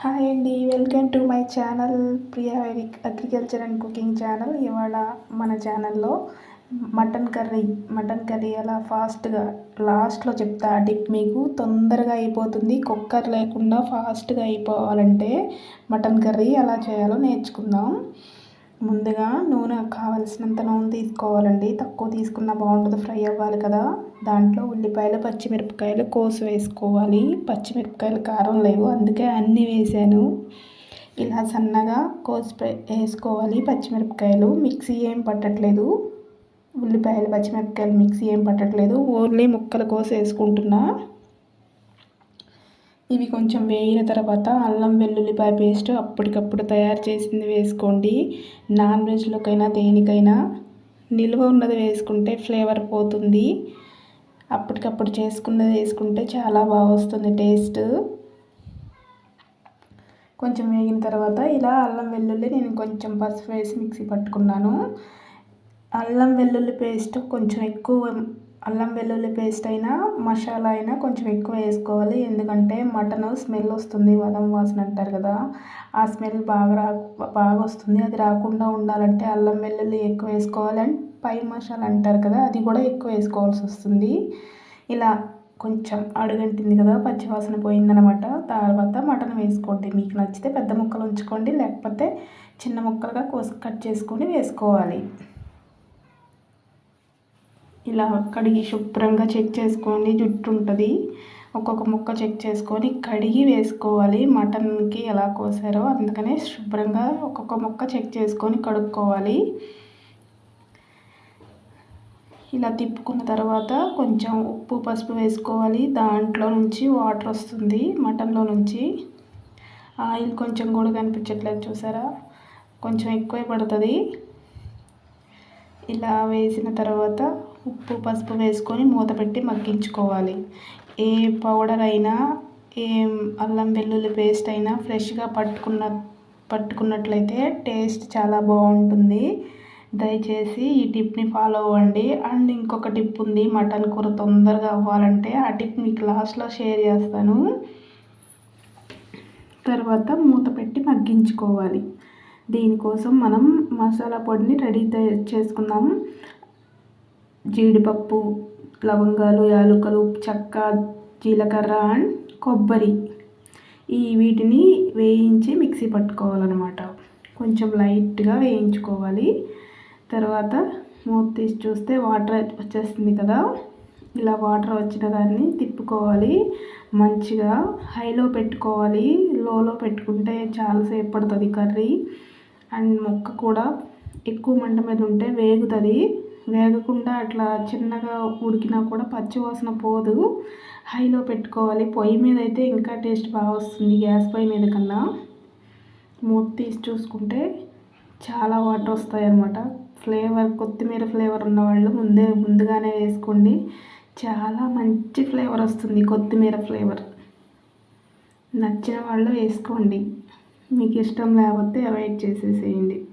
Hi అండి welcome to my channel Priya agriculture and cooking channel. ఇవాళ మన ఛానల్లో మటన్ కర్రీ మటన్ కర్రీ ఎలా ఫాస్ట్గా లాస్ట్లో చెప్తా టిప్ మీకు. తొందరగా అయిపోతుంది. కుక్కర్ లేకుండా ఫాస్ట్గా అయిపోవాలంటే మటన్ కర్రీ ఎలా చేయాలో నేర్చుకుందాం. ముందుగా నూనె కావలసినంత నూనె తీసుకోవాలండి. తక్కువ తీసుకున్న బాగుంటుంది ఫ్రై అవ్వాలి కదా. దాంట్లో ఉల్లిపాయలు పచ్చిమిరపకాయలు కోసి వేసుకోవాలి. పచ్చిమిరపకాయలు కారం లేవు అందుకే అన్నీ వేసాను. ఇలా సన్నగా కోసి వేసుకోవాలి. పచ్చిమిరపకాయలు మిక్సీ ఏం పట్టట్లేదు. ఉల్లిపాయలు పచ్చిమిరపకాయలు మిక్సీ ఏం పట్టట్లేదు. ఓన్లీ ముక్కలు కోసి వేసుకుంటున్నా. ఇవి కొంచెం వేగిన తర్వాత అల్లం వెల్లుల్లిపాయ పేస్ట్ అప్పటికప్పుడు తయారు చేసింది వేసుకోండి. నాన్ వెజ్లోకైనా దేనికైనా నిల్వ ఉన్నది వేసుకుంటే ఫ్లేవర్ పోతుంది. అప్పటికప్పుడు చేసుకున్నది వేసుకుంటే చాలా బాగా వస్తుంది టేస్ట్. కొంచెం వేగిన తర్వాత ఇలా అల్లం వెల్లుల్లి నేను కొంచెం పసుపు వేసి మిక్సీ పట్టుకున్నాను. అల్లం వెల్లుల్లి పేస్ట్ కొంచెం ఎక్కువ అల్లం వెల్లుల్లి పేస్ట్ అయినా మసాలా అయినా కొంచెం ఎక్కువ వేసుకోవాలి. ఎందుకంటే మటన్ స్మెల్ వస్తుంది వదం వాసన అంటారు కదా. ఆ స్మెల్ బాగా రా బాగా వస్తుంది. అది రాకుండా ఉండాలంటే అల్లం వెల్లుల్లి ఎక్కువ వేసుకోవాలి. అండ్ పై మసాలా అంటారు కదా అది కూడా ఎక్కువ వేసుకోవాల్సి వస్తుంది. ఇలా కొంచెం అడుగంటింది కదా పచ్చివాసన పోయిందనమాట తర్వాత మటన్ వేసుకోండి. మీకు నచ్చితే పెద్ద ముక్కలు ఉంచుకోండి లేకపోతే చిన్న ముక్కలుగా కోసి కట్ చేసుకొని వేసుకోవాలి. ఇలా కడిగి శుభ్రంగా చెక్ చేసుకోండి జుట్టు ఉంటుంది. ఒక్కొక్క ముక్క చెక్ చేసుకొని కడిగి వేసుకోవాలి. మటన్కి ఎలా కోసారో అందుకనే శుభ్రంగా ఒక్కొక్క ముక్క చెక్ చేసుకొని కడుక్కోవాలి. ఇలా తిప్పుకున్న తర్వాత కొంచెం ఉప్పు పసుపు వేసుకోవాలి. దాంట్లో నుంచి వాటర్ వస్తుంది మటన్లో నుంచి. ఆయిల్ కొంచెం కూడా కనిపించట్లేదు చూసారా? కొంచెం ఎక్కువే పడుతుంది. ఇలా వేసిన తర్వాత ఉప్పు పసుపు వేసుకొని మూత పెట్టి మగ్గించుకోవాలి. ఏ పౌడర్ అయినా ఏ అల్లం వెల్లుల్లి పేస్ట్ అయినా ఫ్రెష్గా పట్టుకున్న పట్టుకున్నట్లయితే టేస్ట్ చాలా బాగుంటుంది. దయచేసి ఈ టిప్ని ఫాలో అవ్వండి. అండ్ ఇంకొక టిప్ ఉంది మటన్ కూర తొందరగా అవ్వాలంటే ఆ టిప్ మీకు లాస్ట్లో షేర్ చేస్తాను. తర్వాత మూత పెట్టి మగ్గించుకోవాలి. దీనికోసం మనం మసాలా పొడిని రెడీ చేసుకుందాం. జీడిపప్పు లవంగాలు యాలకులు చెక్క జీలకర్ర అండ్ కొబ్బరి. ఈ వీటిని వేయించి మిక్సీ పట్టుకోవాలన్నమాట. కొంచెం లైట్గా వేయించుకోవాలి. తర్వాత మూత తీసి చూస్తే వాటర్ వచ్చేస్తుంది కదా. ఇలా వాటర్ వచ్చిన దాన్ని తిప్పుకోవాలి. మంచిగా హైలో పెట్టుకోవాలి. లోలో పెట్టుకుంటే చాలాసేపు పడుతుంది కర్రీ. అండ్ మొక్క కూడా ఎక్కువ మంట మీద ఉంటే వేగుతుంది. వేగకుండా అట్లా చిన్నగా ఉడికినా కూడా పచ్చి వాసన పోదు. హైలో పెట్టుకోవాలి. పొయ్యి మీద అయితే ఇంకా టేస్ట్ బాగా వస్తుంది. గ్యాస్ పొయ్యి మీద కన్నా. మూత తీసి చూసుకుంటే చాలా వాటర్ వస్తాయి అన్నమాట ఫ్లేవర్ కొత్తిమీర ఫ్లేవర్ ఉన్నవాళ్ళు ముందే ముందుగానే వేసుకోండి. చాలా మంచి ఫ్లేవర్ వస్తుంది కొత్తిమీర ఫ్లేవర్. నచ్చిన వాళ్ళు వేసుకోండి. మీకు ఇష్టం లేకపోతే అవాయిడ్ చేసేసేయండి.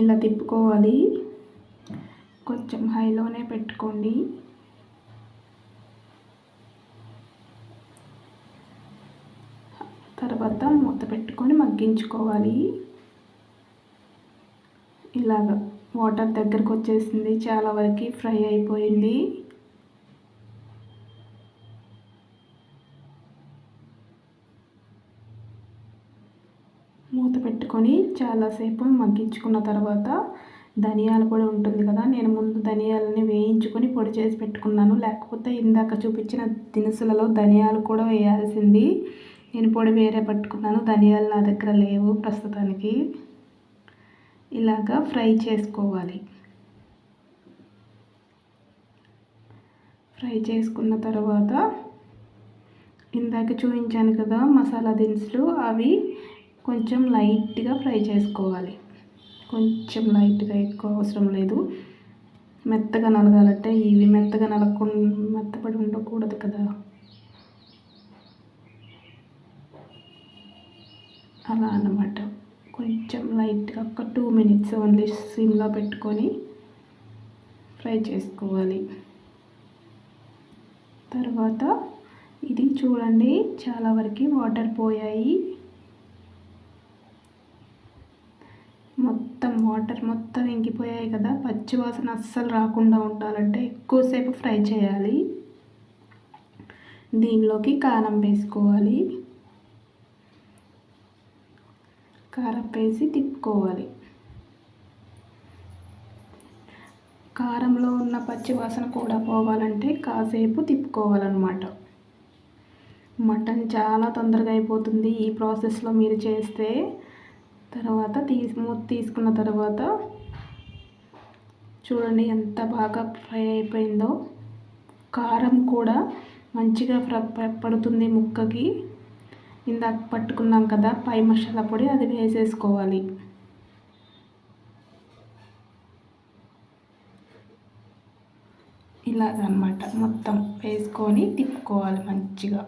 ఇలా తిప్పుకోవాలి. కొంచెం హైలోనే పెట్టుకోండి. తర్వాత మూత పెట్టుకొని మగ్గించుకోవాలి. ఇలాగ వాటర్ దగ్గరకు వచ్చేసింది చాలా వరకు ఫ్రై అయిపోయింది. మూత పెట్టుకొని చాలాసేపు మగ్గించుకున్న తర్వాత ధనియాల పొడి ఉంటుంది కదా నేను ముందు ధనియాలని వేయించుకొని పొడి చేసి పెట్టుకున్నాను. లేకపోతే ఇందాక చూపించిన దినుసులలో ధనియాలు కూడా వేయాల్సింది. నేను పొడి వేరే పట్టుకున్నాను ధనియాలు నా దగ్గర లేవు ప్రస్తుతానికి. ఇలాగా ఫ్రై చేసుకోవాలి. ఫ్రై చేసుకున్న తర్వాత ఇందాక చూపించాను కదా మసాలా దినుసులు అవి కొంచెం లైట్గా ఫ్రై చేసుకోవాలి. కొంచెం లైట్గా ఎక్కువ అవసరం లేదు. మెత్తగా నలగాలంటే ఇవి మెత్తగా నలగకుండా మెత్తపడి ఉండకూడదు కదా. అలా అన్నమాట. కొంచెం లైట్గా ఒక టూ మినిట్స్ ఓన్లీ సిమ్లో పెట్టుకొని ఫ్రై చేసుకోవాలి. తర్వాత ఇది చూడండి చాలా వరకు వాటర్ పోయాయి. మొత్తం వాటర్ మొత్తం ఇంకిపోయాయి కదా పచ్చి వాసన అస్సలు రాకుండా ఉండాలంటే ఎక్కువసేపు ఫ్రై చేయాలి. దీనిలోకి కారం వేసుకోవాలి. కారం వేసి తిప్పుకోవాలి. కారంలో ఉన్న పచ్చి వాసన కూడా పోవాలంటే కాసేపు తిప్పుకోవాలన్నమాట. మటన్ చాలా తొందరగా అయిపోతుంది ఈ ప్రాసెస్లో మీరు చేస్తే. తర్వాత తీసి మూత తీసుకున్న తర్వాత చూడండి ఎంత బాగా ఫ్రై అయిపోయిందో. కారం కూడా మంచిగా పడుతుంది ముక్కకి. ఇందాక పట్టుకున్నాం కదా పై మసాలా పొడి అది వేసేసుకోవాలి. ఇలాగనమాట మొత్తం వేసుకొని తిప్పుకోవాలి మంచిగా.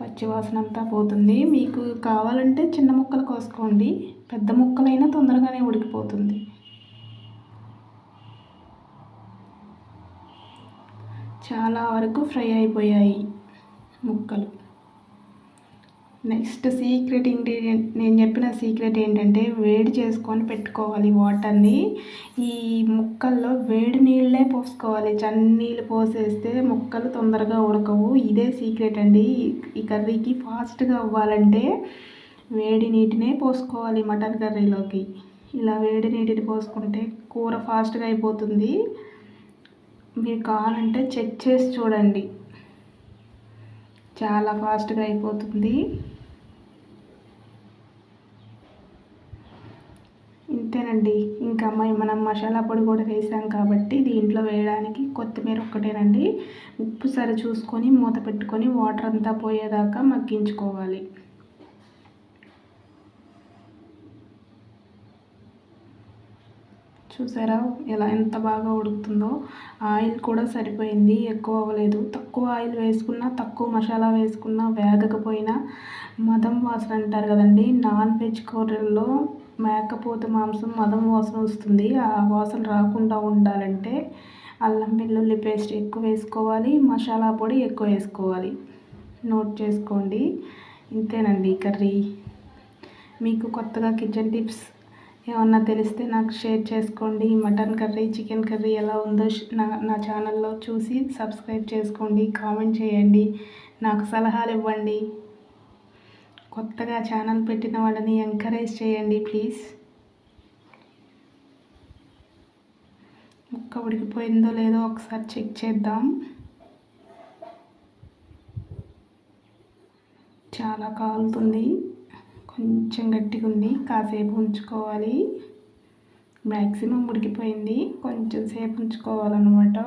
పచ్చివాసన అంతా పోతుంది. మీకు కావాలంటే చిన్న ముక్కలు కోసుకోండి. పెద్ద ముక్కలైనా తొందరగానే ఉడికిపోతుంది. చాలా వరకు ఫ్రై అయిపోయాయి ముక్కలు. నెక్స్ట్ సీక్రెట్ ఇంగ్రీడియంట్ నేను చెప్పిన సీక్రెట్ ఏంటంటే వేడి చేసుకొని పెట్టుకోవాలి వాటర్ని. ఈ ముక్కల్లో వేడి నీళ్ళే పోసుకోవాలి. చన్నీళ్ళు పోసేస్తే ముక్కలు తొందరగా ఉడకవు. ఇదే సీక్రెట్ అండి. ఈ కర్రీకి ఫాస్ట్గా అవ్వాలంటే వేడి నీటినే పోసుకోవాలి మటన్ కర్రీలోకి. ఇలా వేడి నీటిని పోసుకుంటే కూర ఫాస్ట్గా అయిపోతుంది. మీరు కావాలంటే చెక్ చేసి చూడండి. చాలా ఫాస్ట్గా అయిపోతుంది. ఇంతేనండి ఇంకా మనం మసాలా పొడి కూడా వేసాం కాబట్టి దీంట్లో వేయడానికి కొత్తిమీర ఒక్కటేనండి. ఉప్పు సరి చూసుకొని మూత పెట్టుకొని వాటర్ అంతా పోయేదాకా మగ్గించుకోవాలి. చూసారా ఎలా ఎంత బాగా ఉడుకుతుందో? ఆయిల్ కూడా సరిపోయింది ఎక్కువ అవ్వలేదు. తక్కువ ఆయిల్ వేసుకున్నా తక్కువ మసాలా వేసుకున్నా వేగకపోయినా మదం వాసన అంటారు కదండి. నాన్ వెజ్ కూరల్లో మేకపోతే మాంసం మదం వాసన వస్తుంది. ఆ వాసన రాకుండా ఉండాలంటే అల్లం వెల్లుల్లి పేస్ట్ ఎక్కువ వేసుకోవాలి. మసాలా పొడి ఎక్కువ వేసుకోవాలి. నోట్ చేసుకోండి. ఇంతేనండి కర్రీ. మీకు కొత్తగా కిచెన్ టిప్స్ ఏమన్నా తెలిస్తే నాకు షేర్ చేసుకోండి. మటన్ కర్రీ చికెన్ కర్రీ ఎలా ఉందో నా నా ఛానల్లో చూసి సబ్స్క్రైబ్ చేసుకోండి. కామెంట్ చేయండి. నాకు సలహాలు ఇవ్వండి. కొత్తగా ఛానల్ పెట్టిన వాళ్ళని ఎంకరేజ్ చేయండి ప్లీజ్. ముక్క ఉడికిపోయిందో లేదో ఒకసారి చెక్ చేద్దాం. చాలా కాలుతుంది. కొంచెం గట్టిగా ఉంది కాసేపు ఉంచుకోవాలి. మ్యాక్సిమం ఉడికిపోయింది కొంచెం సేపు ఉంచుకోవాలన్నమాట.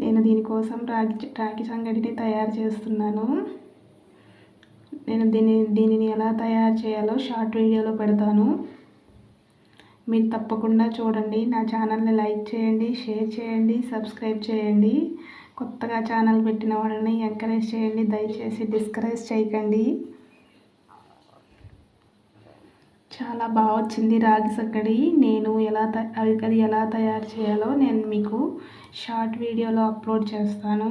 నేను దీనికోసం రాగి రాగి సంగటిని తయారు చేస్తున్నాను. నేను దీని దీనిని ఎలా తయారు చేయాలో షార్ట్ వీడియోలో పెడతాను. మీరు తప్పకుండా చూడండి. నా ఛానల్ని లైక్ చేయండి షేర్ చేయండి సబ్స్క్రైబ్ చేయండి. కొత్తగా ఛానల్ పెట్టిన వాళ్ళని ఎంకరేజ్ చేయండి. దయచేసి డిస్కరేజ్ చేయకండి. చాలా బాగా వచ్చింది రాగి సక్కడి. నేను ఎలా అది ఎలా తయారు చేయాలో నేను మీకు షార్ట్ వీడియోలో అప్లోడ్ చేస్తాను.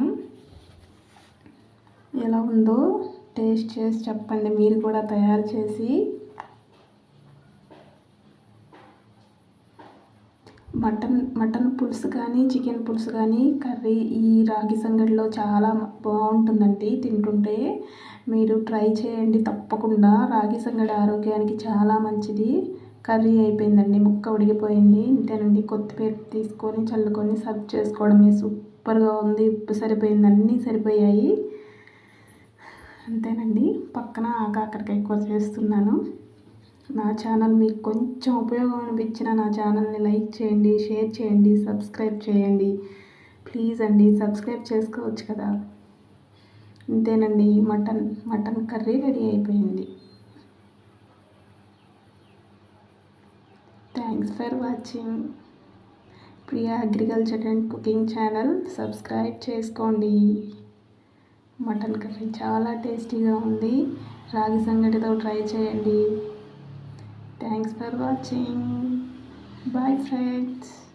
ఎలా ఉందో టేస్ట్ చేసి చెప్పండి మీరు కూడా తయారు చేసి. మటన్ మటన్ పులుసు కానీ చికెన్ పులుసు కానీ కర్రీ ఈ రాగి సంగడిలో చాలా బాగుంటుందండి తింటుంటే. మీరు ట్రై చేయండి తప్పకుండా. రాగి సంగడి ఆరోగ్యానికి చాలా మంచిది. కర్రీ అయిపోయిందండి ముక్క ఉడికిపోయింది. ఇంతేనండి కొత్తిమీర తీసుకొని చల్లుకొని సర్వ్ చేసుకోవడమే సూపర్గా ఉంది. ఉప్పు సరిపోయింది అన్నీ సరిపోయాయి. అంతేనండి. పక్కన కాకరకాయ కూర చేస్తున్నాను. నా ఛానల్ మీకు కొంచెం ఉపయోగం అనిపించిన నా ఛానల్ని లైక్ చేయండి షేర్ చేయండి సబ్స్క్రైబ్ చేయండి. ప్లీజ్ అండి సబ్స్క్రైబ్ చేసుకోవచ్చు కదా. ఇంతేనండి మటన్ మటన్ కర్రీ రెడీ అయిపోయింది. Thanks for watching. Priya agriculture and cooking channel subscribe చేసుకోండి. మటన్ కర్రీ చాలా టేస్టీగా ఉంది. రాగి సంగటితో ట్రై చేయండి. Thanks for watching bye friends